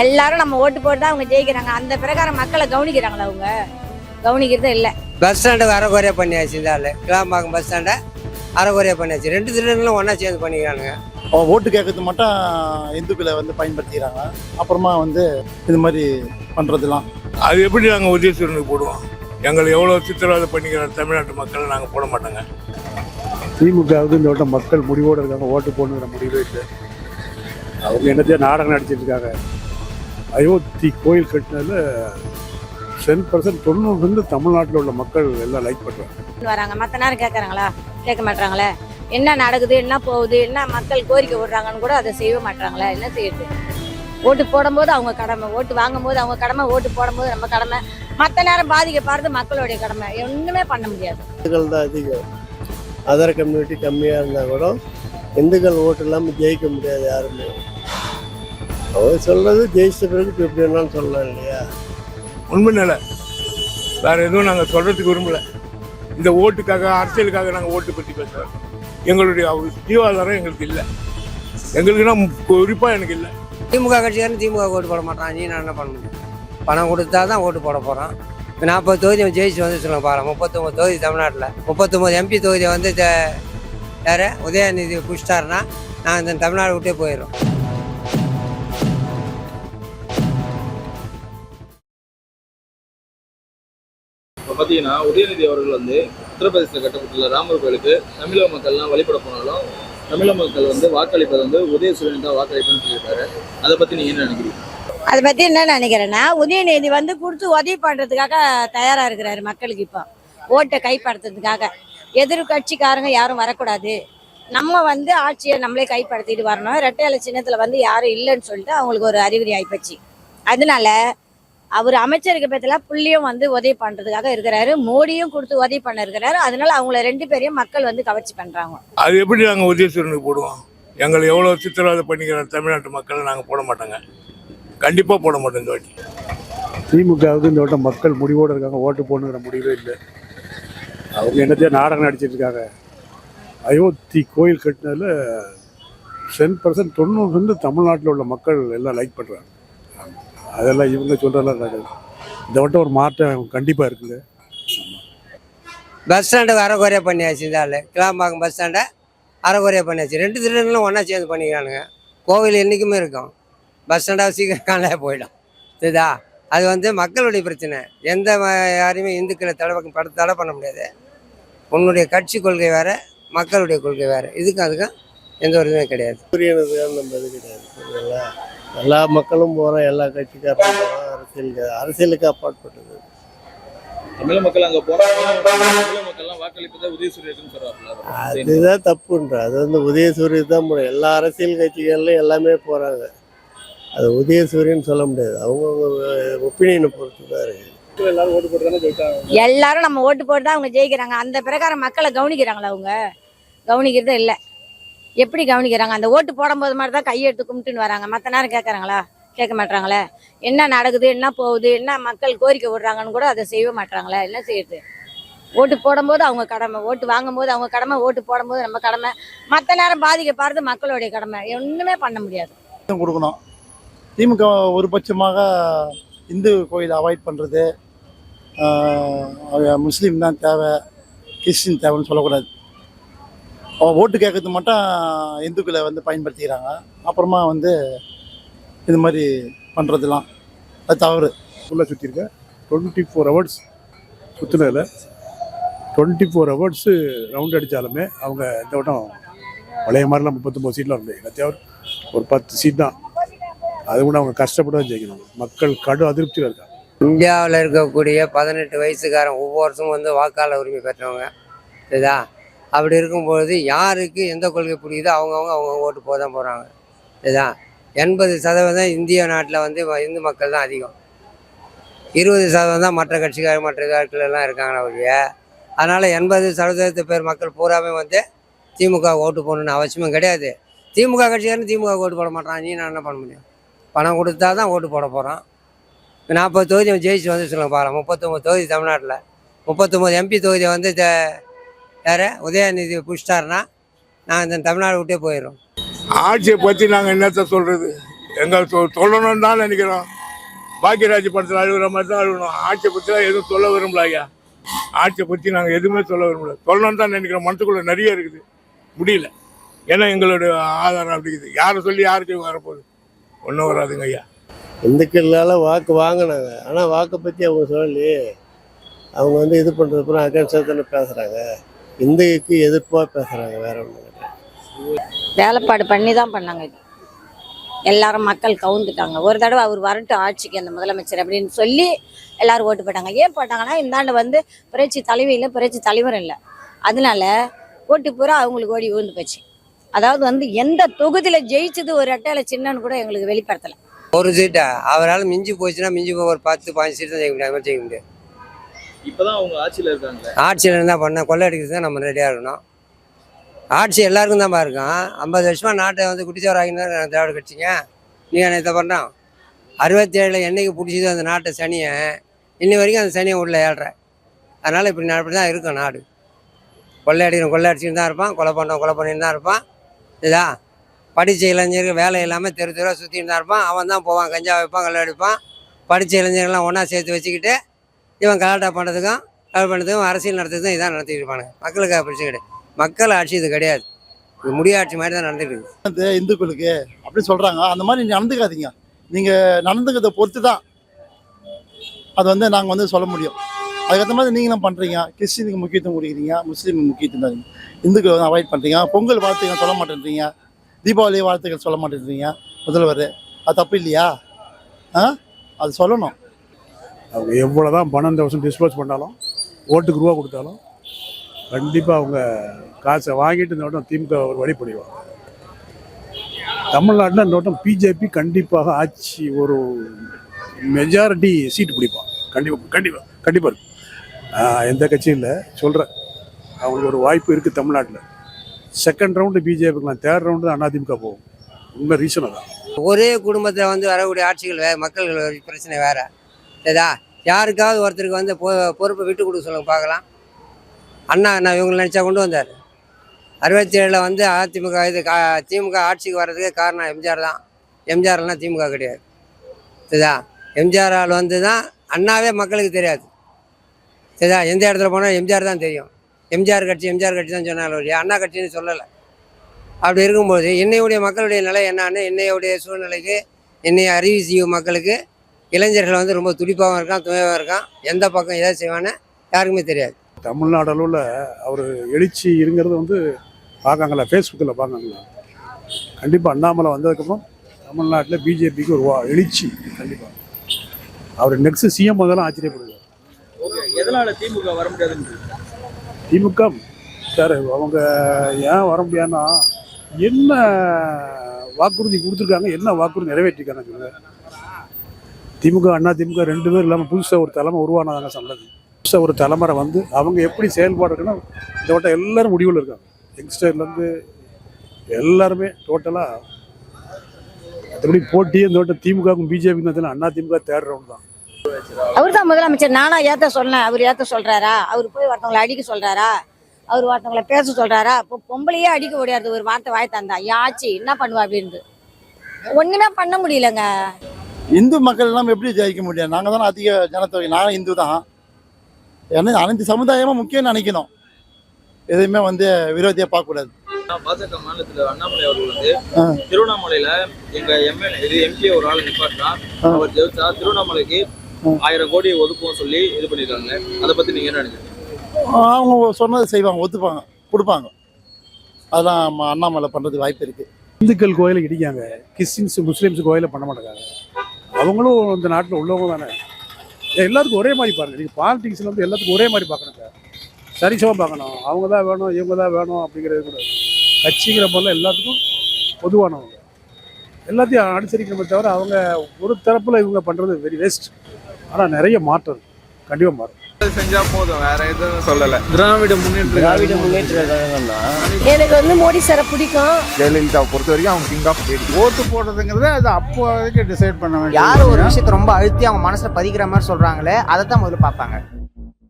எல்லாரும் நம்ம ஓட்டு போட்டு தான் அவங்க ஜெயிக்கிறாங்க. அந்த பிரகாரம் மக்களை கவனிக்கிறாங்களா அவங்க? கவனிக்கிறதே இல்லை. பஸ் ஸ்டாண்டுக்கு அரைக்குறையாக பண்ணியாச்சு இந்த ஆள். கிளாம்பாக்கம் பஸ் ஸ்டாண்டை அரைக்குறையாக பண்ணியாச்சு. ரெண்டு திருடங்களும் ஒன்றா சேர்ந்து பண்ணிக்கிறானுங்க. ஓட்டு கேட்கறது மட்டும் இந்துக்களை வந்து பயன்படுத்திக்கிறாங்க. அப்புறமா வந்து இது மாதிரி பண்ணுறதுலாம் அது எப்படி நாங்கள் உதயசூரனுக்கு போடுவோம்? எங்களை எவ்வளோ சித்திரவதை பண்ணிக்கிற தமிழ்நாட்டு மக்களை நாங்கள் போட மாட்டோங்க. திமுகவுக்கு இந்த வட்டம் மக்கள் முடிவோடு இருக்காங்க. ஓட்டு போடணுங்கிற முடிவே இல்லை. அவங்க என்னத்தையோ நாடகம் நடிச்சிட்டு இருக்காங்க அயோத்தி கோயில் கட்டினதுல டென் பர்சன்ட் தொண்ணூறு வந்து தமிழ்நாட்டில் உள்ள மக்கள் எல்லாம் லைக் பண்ணுறாங்க வராங்க. மற்ற நேரம் கேட்குறாங்களா கேட்க மாட்டாங்களே என்ன நடக்குது என்ன போகுது என்ன மக்கள் கோரிக்கை விடுறாங்கன்னு கூட அதை செய்ய மாட்டாங்களே என்ன செய்யுது ஓட்டு போடும்போது அவங்க கடமை ஓட்டு வாங்கும்போது அவங்க கடமை ஓட்டு போடும்போது நம்ம கடமை. மற்ற நேரம் பாதிக்கப்படுறது மக்களுடைய கடமை. ஒன்றுமே பண்ண முடியாது. தான் அதிகம். அதர் கம்யூனிட்டி கம்மியாக இருந்தால் கூட இந்துக்கள் ஓட்டு இல்லாமல் ஜெயிக்க முடியாது யாருமே. அவங்க சொல்கிறது ஜெயிச்ச பிறகு இப்போ எப்படி வேணாலும் சொல்லலாம் இல்லையா? உண்மை நிலை வேற எதுவும் நாங்கள் சொல்றதுக்கு விரும்பல. இந்த ஓட்டுக்காக அரசியலுக்காக நாங்கள் ஓட்டு பற்றி பேசுகிறோம் எங்களுடைய ஜீவாதாரம் எங்களுக்கு இல்லை. எங்களுக்குன்னா குறிப்பாக எனக்கு இல்லை. திமுக கட்சிக்காரன் திமுக ஓட்டு போட மாட்டான். நீ நான் என்ன பண்ண முடியும்? பணம் கொடுத்தா தான் ஓட்டு போட போகிறான் நாற்பது தொகுதி ஜெயிச்சு வந்து சொல்லுங்க பாரு முப்பத்தொம்பது தொகுதி தமிழ்நாட்டில். முப்பத்தொம்பது எம்பி தொகுதியை வந்து யாரு உதயநிதி புஷ்டாருன்னா நான் இந்த தமிழ்நாடு விட்டே போயிடும் இப்போ பார்த்தீங்கன்னா உதயநிதி அவர்கள் வந்து உத்தரப்பிரதேசத்தில் கட்டப்பட்டுள்ள ராமர் கோயிலுக்கு தமிழக மக்கள்லாம் வழிபட போனாலும் தமிழக மக்கள் வந்து வாக்களிப்பது வந்து உதயசூரியன் தான் வாக்களிப்புன்னு சொல்லியிருக்காரு. அதை பற்றி நீங்கள் என்ன நினைக்கிறீங்க? அதை பற்றி என்ன நினைக்கிறேன்னா உதயநிதி வந்து கொடுத்து உதவி பண்ணுறதுக்காக தயாராக இருக்கிறாரு மக்களுக்கு இப்போ. ஓட்டை கைப்படுத்துறதுக்காக எதிர் கட்சிக்காரங்க யாரும் வரக்கூடாது. நம்ம வந்து ஆட்சியை நம்மளே கைப்படுத்திட்டு வரணும். ரெட்டை இலை சின்னத்தில் வந்து யாரும் இல்லைன்னு சொல்லிட்டு அவங்களுக்கு ஒரு அறிகுறி ஆயிப்போச்சு. அதனால அவர் அமைச்சருக்கு பத்தில புள்ளியும் வந்து உதவி பண்ணுறதுக்காக இருக்கிறாரு. மோடியும் கொடுத்து உதவி பண்ண இருக்கிறாரு. அதனால அவங்கள ரெண்டு பேரையும் மக்கள் வந்து கவர்ச்சி பண்ணுறாங்க அது எப்படி நாங்கள் உதயசூரனுக்கு போடுவோம்? எங்களை எவ்வளோ சித்திரவதை பண்ணிக்கிற தமிழ்நாட்டு மக்களை நாங்கள் போட மாட்டோங்க. கண்டிப்பாக போட மாட்டோம் இந்த வாட்டி. திமுகவுக்கு இந்த வட்டம் மக்கள் முடிவோடு இருக்காங்க. ஓட்டு போடணுங்கிற முடிவே இல்லை. அவங்க என்னத்தையோ நாடகம் நடிச்சிட்டு இருக்காங்க அயோத்தி கோயில் கட்டினதில் டென் பர்சன்ட் தொண்ணூறு வந்து தமிழ்நாட்டில் உள்ள மக்கள் எல்லாம் லைக் பண்ணுறாங்க அதெல்லாம் இவங்க சொல்கிறதெல்லாம் நடக்குது இந்த வட்டம் ஒரு மாற்றம் கண்டிப்பாக இருக்குது பஸ் ஸ்டாண்டை அரைக்குறையாக பண்ணியாச்சு இந்த ஆள். கிளாம்பாக்கம் பஸ் ஸ்டாண்டை அரைக்குறையாக பண்ணியாச்சு. ரெண்டு திருடங்களும் ஒன்றா சேர்ந்து பண்ணிக்கிறானுங்க. கோவில் என்றைக்குமே இருக்கும். பஸ் ஸ்டாண்டாக சீக்கிரம் காலையாக போயிடும். இதுதா அது வந்து மக்களுடைய பிரச்சனை. எந்த யாரையுமே இந்துக்களை தடவை பட தடை பண்ண முடியாது. உன்னுடைய கட்சி கொள்கை வேறு மக்களுடைய கொள்கை வேறு. இதுக்கும் அதுக்கும் எந்த ஒரு இதுவுமே கிடையாது. சூரியனுக்கு நம்ம இது கிடையாது புரியுதுங்களா? எல்லா மக்களும் போகிறோம் எல்லா கட்சிக்காரரும் போகிறோம் அரசியலுக்கு அரசியலுக்கு அப்பாற்பட்டது. தமிழக மக்கள் அங்கே சொல்கிறாப்புல அதுதான் தப்புன்ற. அது வந்து உதயசூரியன் தான் எல்லா அரசியல் கட்சிகள்லையும் எல்லாமே போகிறாங்க அது உதயசூரியன் சொல்ல முடியாது. அவங்கவுங்க ஒப்பீனியனை பொறுத்து தான் இருக்குது எல்லாரும் நம்ம ஓட்டு போட்டு தான் அவங்க ஜெயிக்கிறாங்க. அந்த பிரகாரம் மக்களை கவனிக்கிறாங்களா அவங்க? கவனிக்கிறதே இல்லை. எப்படி கவனிக்கிறாங்க? அந்த ஓட்டு போடும்போது மாதிரி தான் கையெடுத்து கும்பிட்டுன்னு வராங்க. மற்ற நேரம் கேட்குறாங்களா கேட்க மாட்டாங்களே என்ன நடக்குது? என்ன போகுது? என்ன மக்கள் கோரிக்கை விடுறாங்கன்னு கூட அதை செய்ய மாட்டாங்களே என்ன செய்யுது ஓட்டு போடும்போது அவங்க கடமை. ஓட்டு வாங்கும்போது அவங்க கடமை. ஓட்டு போடும்போது நம்ம கடமை. மற்ற நேரம் பாதிக்கப்படுறது மக்களுடைய கடமை. ஒன்றுமே பண்ண முடியாது. கொடுக்கணும். திமுக ஒரு பட்சமாக இந்து கோயிலை அவாய்ட் பண்ணுறது முஸ்லீம் தான் தேவை கிறிஸ்டின் தேவைன்னு சொல்லக்கூடாது. அவன் ஓட்டு கேட்கறது மட்டும் இந்துக்களை வந்து பயன்படுத்திக்கிறாங்க. அப்புறமா வந்து இது மாதிரி பண்ணுறதுலாம் அது தவறு. ஃபுல்லாக சுற்றிருக்கேன் டுவெண்ட்டி ஃபோர் ஹவர்ஸ் சுற்றுனதில் டுவெண்ட்டி ஃபோர் ஹவர்ஸு ரவுண்ட் அடித்தாலுமே அவங்க இந்த வட்டம் பழைய மாதிரிலாம் முப்பத்தொம்போது சீட்லாம் இருந்தது எல்லாத்தையும் ஒரு பத்து சீட் தான். அது கூட அவங்க கஷ்டப்பட்டு தான் ஜெயிக்கணும். மக்கள் கடும் அதிருப்தியில் இருக்காங்க. இந்தியாவில் இருக்கக்கூடிய பதினெட்டு வயசுக்காரன் ஒவ்வொரு வருஷமும் வந்து வாக்காளர் உரிமை பெற்றவங்க. சரிதா? அப்படி இருக்கும்பொழுது யாருக்கு எந்த கொள்கை பிடிக்குதோ அவங்கவுங்க அவங்க ஓட்டு போக தான் போகிறாங்க சரிதா? எண்பது சதவீதம் இந்திய நாட்டில் வந்து இந்து மக்கள் தான் அதிகம். இருபது சதவீதம் தான் மற்ற கட்சிக்கார மற்ற கட்சிகள் எல்லாம் இருக்காங்களா ஒழிய அதனால் எண்பது சதவீதத்து பேர் மக்கள் பூராமே வந்து திமுக ஓட்டு போடணும்னு அவசியமும் கிடையாது. திமுக கட்சிக்காரன் திமுக ஓட்டு போட மாட்டான். நீ நான் என்ன பண்ண முடியும்? பணம் கொடுத்தா தான் ஓட்டு போட போகிறோம் நாற்பது தொகுதி ஜெயிச்சு வந்து சொல்லுங்க பாருங்கள் முப்பத்தொம்பது தொகுதி தமிழ்நாட்டில். முப்பத்தொம்பது எம்பி தொகுதியை வந்து வேறு உதயநிதி புஷ்டாருன்னா நான் இந்த தமிழ்நாடு விட்டே போயிடும் ஆட்சியை பற்றி நாங்கள் என்னத்த சொல்கிறது எங்கள் சொ- சொல்லணும்னு தான் நினைக்கிறோம். பாக்கியராஜ் படத்தில் அழுகிற மாதிரி தான் அழுகணும். ஆட்சியை பற்றிலாம் எதுவும் சொல்ல விரும்பல ஐயா. ஆட்சியை பற்றி நாங்கள் எதுவுமே சொல்ல விரும்பல. சொல்லணும்னு தான் நினைக்கிறோம். மனசுக்குள்ள நிறைய இருக்குது. முடியல. ஏன்னா எங்களுடைய ஆதாரம் அப்படி இருக்குது. யாரை சொல்லி யாருக்கு வரப்போகுது? ஒன்றும் வராதுங்க ஐயா. இந்துக்களால் வாக்கு வாங்கினாங்க. ஆனால் வாக்கை பற்றி அவங்க சொல்லலையே அவங்க வந்து இது பண்ணுறது அப்புறம் அகேன்ஸ்டாக தானே பேசுகிறாங்க இந்துக்கு எதிர்ப்பாக பேசுகிறாங்க வேற ஒன்றும் வேலைப்பாடு பண்ணி தான் பண்ணாங்க. இது எல்லாரும் மக்கள் கவுந்துட்டாங்க. ஒரு தடவை அவர் வரட்டும் ஆட்சிக்கு அந்த முதலமைச்சர் அப்படின்னு சொல்லி எல்லாரும் ஓட்டு போட்டாங்க. ஏன் போட்டாங்கன்னா இந்தாண்டு வந்து புரட்சி தலைவி இல்லை புரட்சி தலைவர் இல்லை. அதனால ஓட்டு பூரா அவங்களுக்கு ஓடி விழுந்து போச்சு. அதாவது வந்து எந்த தொகுதியில ஜெயிச்சது ஒரு ரெட்டையில சின்னன்னு கூட எங்களுக்கு வெளிப்படுத்தல. ஒரு சீட்டா அவரால் மிஞ்சி போச்சுன்னா மிஞ்சி போய் ஒரு பத்து பாஞ்சு சீட் தான் ஜெயிக்க மாதிரி ஜெயிக்க முடியாது. இப்பதான் அவங்க ஆட்சியில இருக்காங்களே? ஆட்சியில் இருந்தால் பண்ண கொள்ளை அடிக்கிறது தான் நம்ம ரெடியாக இருக்கணும். ஆட்சி எல்லாருக்கும் தான் இருக்கும் ஐம்பது வருஷமாக நாட்டை வந்து குட்டிச்சோர் ஆகினார் திராவிட கட்சிங்க. நீ என்ன பண்ணுறான் அறுபத்தி ஏழில் என்னைக்கு பிடிச்சது அந்த நாட்டை சனியை இன்னி வரைக்கும் அந்த சனியை உள்ள ஏழ்ற. அதனால் இப்படி நான் இப்படி தான் இருக்கும் நாடு. கொள்ளை அடிக்கிறோம் கொள்ளை அடிச்சுட்டு தான் இருப்பான். கொலை பண்ணுறோம் கொலை பண்ணிட்டு தான் இருப்பான். இதா படித்த இளைஞர்கள் வேலை இல்லாமல் தெரு தெருவாக சுற்றிட்டு தான் இருப்பான். அவன் தான் போவான் கஞ்சா வைப்பான் கள்ள அடிப்பான். படித்த இளைஞர்கள்லாம் ஒன்றா சேர்த்து வச்சுக்கிட்டு இவன் கலாட்டா பண்ணுறதுக்கும் கல் பண்ணுறதுக்கும் அரசியல் நடத்துறதுக்கும் இதான் நடத்திட்டு இருப்பானுங்க. மக்களுக்கு பிரச்சனை கிடையாது மக்கள் ஆட்சி இது கிடையாது. இது முடியாட்சி மாதிரி தான் நடந்துட்டு இருக்கு. இந்துக்களுக்கு அப்படி சொல்கிறாங்க அந்த மாதிரி நடந்துக்காதீங்க. நீங்கள் நடந்துக்கிறத பொறுத்து தான் அது வந்து நாங்கள் வந்து சொல்ல முடியும். அதுக்கேற்ற மாதிரி நீங்களும் பண்ணுறீங்க கிறிஸ்டினுக்கு முக்கியத்துவம் கொடுக்குறீங்க. முஸ்லீமுக்கு முக்கியத்துவம் தரீங்க. இந்துக்களை வந்து அவாய்ட் பண்ணுறீங்க பொங்கல் வாழ்த்துக்கள் சொல்ல மாட்டேன்றீங்க. தீபாவளி வாழ்த்துக்கள் சொல்ல மாட்டேன்றீங்க. முதல்வர் அது தப்பு இல்லையா? ஆ? அது சொல்லணும். அவங்க எவ்வளோ தான் பணம் வருஷம் டிஸ்போஸ் பண்ணாலும் ஓட்டுக்கு ரூபா கொடுத்தாலும் கண்டிப்பாக அவங்க காசை வாங்கிட்டு இந்த வட்டம் திமுக ஒரு வழி பண்ணிடுவாங்க தமிழ்நாட்டில் இந்த வட்டம் பிஜேபி கண்டிப்பாக ஆட்சி ஒரு மெஜாரிட்டி சீட்டு பிடிப்பான் கண்டிப்பாக கண்டிப்பாக கண்டிப்பாக இருக்கும் எந்த கட்சியும் இல்லை. சொல்கிறேன் அவங்களுக்கு ஒரு வாய்ப்பு இருக்குது தமிழ்நாட்டில். செகண்ட் ரவுண்டு பிஜேபிக்கலாம் தேர்ட் ரவுண்டு தான் அதிமுக போகும் உண்மை ரீசன் தான் ஒரே குடும்பத்தில் வந்து வரக்கூடிய ஆட்சிகள் வேறு மக்கள் பிரச்சனை வேறு. சரிதா? யாருக்காவது ஒருத்தருக்கு வந்து பொ பொறுப்பை விட்டு கொடுக்க சொல்லுங்க பார்க்கலாம். அண்ணா நான் இவங்களை நினச்சா கொண்டு வந்தார். அறுபத்தி ஏழில் வந்து அதிமுக இது கா திமுக ஆட்சிக்கு வர்றதுக்கு காரணம் எம்ஜிஆர் தான். எம்ஜிஆர்லாம் திமுக கிடையாது. சரிதா? எம்ஜிஆர் ஆள் வந்து தான் அண்ணாவே மக்களுக்கு தெரியாது. எதா எந்த இடத்துல போனால் எம்ஜிஆர் தான் தெரியும். எம்ஜிஆர் கட்சி எம்ஜிஆர் கட்சி தான் சொன்னாலும் இல்லையா அண்ணா கட்சின்னு சொல்லலை. அப்படி இருக்கும்போது என்னையுடைய மக்களுடைய நிலை என்னான்னு என்னையுடைய சூழ்நிலைக்கு என்னை அறிவு செய்யும் மக்களுக்கு இளைஞர்கள் வந்து ரொம்ப துடிப்பாகவும் இருக்கான் துணையாகவும் இருக்கான். எந்த பக்கம் எதை செய்வான்னு யாருக்குமே தெரியாது. தமிழ்நாடு அளவில் அவர் எழுச்சி இருங்கிறது வந்து பார்க்காங்களா? ஃபேஸ்புக்கில் பார்க்காங்களா? கண்டிப்பாக அண்ணாமலை வந்ததுக்கப்புறம் தமிழ்நாட்டில் பிஜேபிக்கு ஒரு வா- எழுச்சி கண்டிப்பாக அவர் நெக்ஸ்ட் சிஎம் அதெல்லாம் ஆச்சரியப்படுது எதனால திமுக வர முடியாதுன்னு திமுக சார் அவங்க ஏன் வர முடியாதுன்னா என்ன வாக்குறுதி கொடுத்துருக்காங்க என்ன வாக்குறுதி நிறைவேற்றிருக்காங்க சொல்லுங்க. திமுக அண்ணா திமுக ரெண்டு பேரும் இல்லாமல் புதுசாக ஒரு தலைமை உருவானதாங்க சொன்னது புதுசாக ஒரு தலைமுறை வந்து அவங்க எப்படி செயல்பாடு இருக்குன்னா இந்த வட்டம் எல்லாரும் முடிவில் இருக்காங்க. யங்ஸ்டர்லேருந்து எல்லாருமே டோட்டலாக மற்றபடி போட்டியே இந்த வட்டம் திமுகவுக்கும் பிஜேபிக்கும் தான் அண்ணா திமுக தேர்ட் ரவுண்ட் தான். அவர் தான் முதலமைச்சர். நானா ஏத்த சொன்னேன். அவர் ஏத்த சொல்றாரா? அவர் போய் ஒருத்தவங்களை அடிக்க சொல்றாரா? அவர் ஒருத்தவங்களை பேச சொல்றாரா? இப்போ பொம்பளையே அடிக்க முடியாது ஒரு வார்த்தை வாய் தந்தா. யாச்சி என்ன பண்ணுவா? அப்படின்னு ஒண்ணுமே பண்ண முடியலங்க. இந்து மக்கள் எல்லாம் எப்படி ஜெயிக்க முடியும்? நாங்கள் தானே அதிக ஜனத்தொகை. நான் இந்து தான். ஏன்னா அனைத்து சமுதாயமும் முக்கியம் நினைக்கணும். எதுவுமே வந்து விரோதியாக பார்க்கக்கூடாது. பாஜக மாநிலத்துல அண்ணாமலை அவர்கள் வந்து. திருவண்ணாமலையில எங்க எம்எல்ஏ எம்பி ஒரு ஆள் நிப்பாட்டினா அவர் ஜெயிச்சா திருவண்ணாமலைக்கு ஆயிரம் கோடி ஒதுக்குவோம் சொல்லி இது பண்ணிருக்காங்க அதை பத்தி நீங்க என்ன நினைக்கிறீங்க? அவங்க சொன்னதை செய்வாங்க ஒத்துப்பாங்க கொடுப்பாங்க. அதெல்லாம் நம்ம அண்ணாமலை பண்ணுறதுக்கு வாய்ப்பு இருக்குது இந்துக்கள் கோயிலை இடிக்காங்க கிறிஸ்டின்ஸ் முஸ்லீம்ஸ் கோயிலை பண்ண மாட்டேங்காங்க அவங்களும் இந்த நாட்டில் உள்ளவங்க தானே. எல்லாருக்கும் ஒரே மாதிரி பாருங்க. நீங்கள் பாலிடிக்ஸில் வந்து எல்லாத்துக்கும் ஒரே மாதிரி பார்க்கணும் சார். சரிசமாக பார்க்கணும். அவங்க தான் வேணும் இவங்க தான் வேணும் அப்படிங்கிறது கூட. கட்சிங்கிற போல எல்லாத்துக்கும் பொதுவானவங்க எல்லாத்தையும் அனுசரிக்கணுமே தவிர அவங்க ஒரு தரப்பில் இவங்க பண்ணுறது வெரி வேஸ்ட் ஆனால் நிறைய மாற்றம். கண்டிப்பாக மாறும். செஞ்சா போதும் வேற எதுவும் சொல்லல. திராவிட முன்னேற்ற திராவிட முன்னேற்ற எனக்கு வந்து மோடி சாரை பிடிக்கும். ஜெயலலிதா பொறுத்த வரைக்கும் அவங்க கிங் ஆஃப் லேடி ஓட்டு போடுறதுங்கிறது அது அப்போதைக்கு டிசைட் பண்ண வேண்டிய யார் ஒரு விஷயத்தை ரொம்ப அழுத்தி அவங்க மனசுல பதிக்கிற மாதிரி சொல்றாங்களே அதை தான் முதல்ல பார்ப்பாங்க.